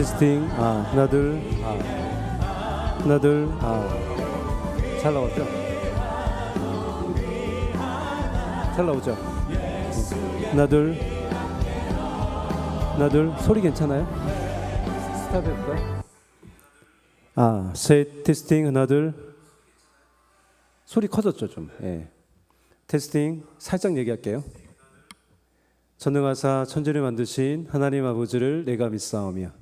테스팅 아 하나 둘아. 하나 둘아 잘 나왔죠? 잘 나오죠? 하나 둘 하나 둘 소리 괜찮아요? 스탑 해볼까요? 아셋 테스팅 하나 둘 소리 커졌죠 좀 예. 테스팅 살짝 얘기할게요 전능하사 천지를 만드신 하나님 아버지를 내가 믿사오며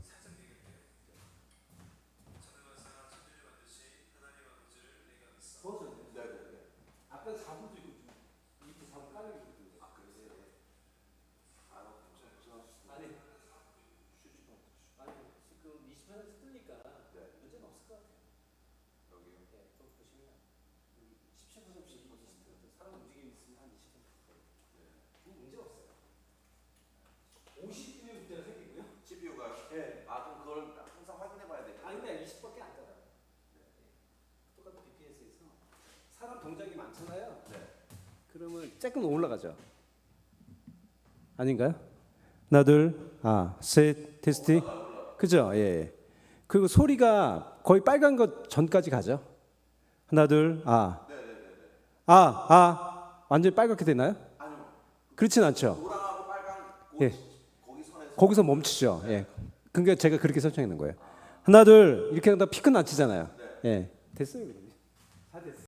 CPU가 아 그럼 그걸 항상 확인해봐야 돼. 아니 근데 20밖에 안 되나요? 똑같은 BPS에서 사람 동작이 많잖아요. 그러면 조금 올라가죠. 아닌가요? 하나 둘아셋 테스팅 그죠? 예. 그리고 소리가 거의 빨간 것 전까지 가죠. 하나 둘아아아 아, 완전히 빨갛게 되나요? 그렇진 않죠. 노랑하고 빨간 예. 거기 선에서 거기서 멈추죠. 예. 그러니까 제가 그렇게 설정해 놓은 거예요. 하나 둘 이렇게 하다 피크 낮추잖아요. 예. 됐어요. 그러면. 다 됐어.